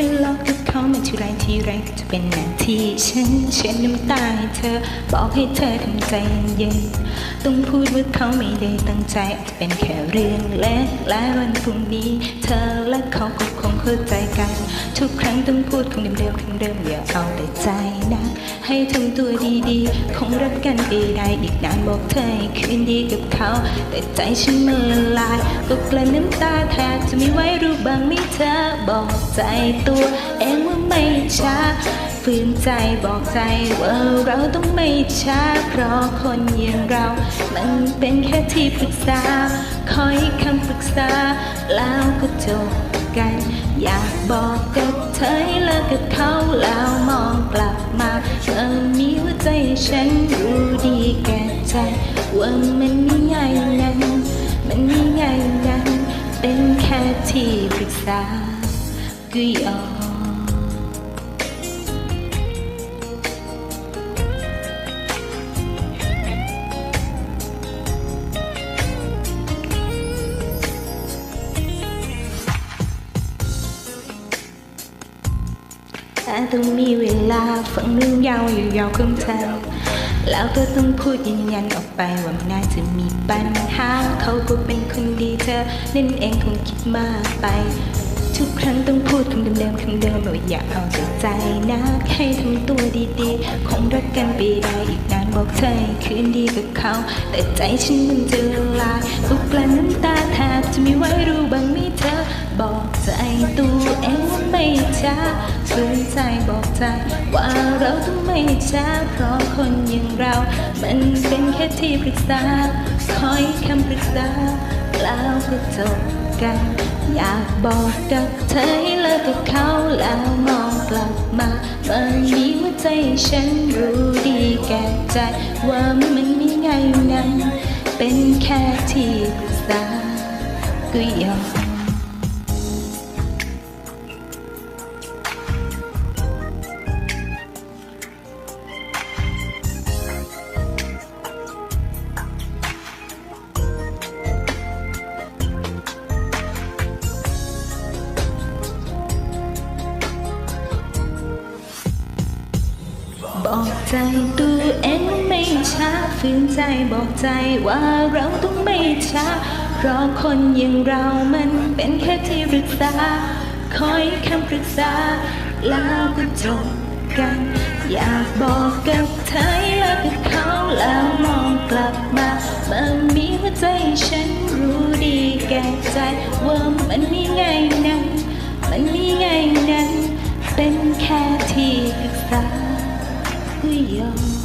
ทะเลาะกับเขามาทีไรทีไรก็จะเป็นหน้าที่ฉันเช็ดน้ำตาให้เธอ บอกให้เธอทำใจเย็นต้องพูดว่าเขาไม่ได้ตั้งใจอาจเป็นแค่เรื่องเล็กและวันพรุ่งนี้ เธอและเขาก็คงเข้าใจกัน ทุกครั้งต้องพูดคงเดิมๆคงเดิมอย่าเอาแต่ใจนะ ให้ทำตัวดีๆ คงรักกันไปได้อีกนานบอกเธอให้คืนดีกับเขา แต่ใจฉันมันละลายก็กลั้นน้ำตาแทบจะไม่ไหวรู้บ้างไหมเธอบอกใจตัวเองว่าไม่ช้าฝืนใจบอกใจว่าเราต้องไม่ช้า เพราะคนอย่างเรา มันเป็นแค่ที่ปรึกษา คอยคำปรึกษา แล้วก็จบกัน อยากบอกกับเธอให้เลิกกับเขาแล้วมองกลับมาเมื่อมีหัวใจฉันรู้ดีแก่ใจ ว่ามันไม่ง่ายอย่างนั้น มันไม่ง่ายอย่างนั้น เป็นแค่ที่ปรึกษาก็ยอม แต่ต้องมีเวลาฟังเรื่องยาวอยู่ยาวของเธอแล้วก็ต้องพูดยืนยันออกไปว่ามันน่าจะมีปัญหาเขาก็เป็นคนดีเธอนั่นเองคงคิดมากไป ทุกครั้งต้องพูดคำเดิมๆคำเดิมว่าอย่าเอาแต่ใจนะให้ทำตัวดีๆ คงรักกันไปได้อีกนานบอกเธอคืนดีกับเขา แต่ใจฉันมันจะละลายตุกกลั้นน้ำตาแทบจะไม่ไหวรู้บ้างไหมเธอบอกใจตัว ช้าฝืนใจบอกใจว่าเราต้องไม่ช้าเพราะคนอย่างเรา มันเป็นแค่ที่ปรึกษาคอยคำปรึกษาแล้วก็จบกัน อยากบอกกับเธอให้เลิกกับเขาแล้วมองกลับมาเมื่อมีหัวใจฉันรู้ดีแก่ใจ ว่ามันไม่ง่ายอย่างนั้น เป็นแค่ที่ปรึกษาก็ยอม ใจตัวเองไม่ช้าฝืนใจบอกใจว่าเราต้องไม่ช้า เพราะคนอย่างเรามันเป็นแค่ที่ปรึกษา คอยคำปรึกษา แล้วก็จบกัน อยากบอกกับเธอให้เลิกกับเขาแล้วมองกลับมาเมื่อมีหัวใจฉันรู้ดีแก่ใจ ว่ามันไม่ง่ายนั้น มันไม่ง่ายนั้น เป็นแค่ที่ปรึกษา ก็ยอม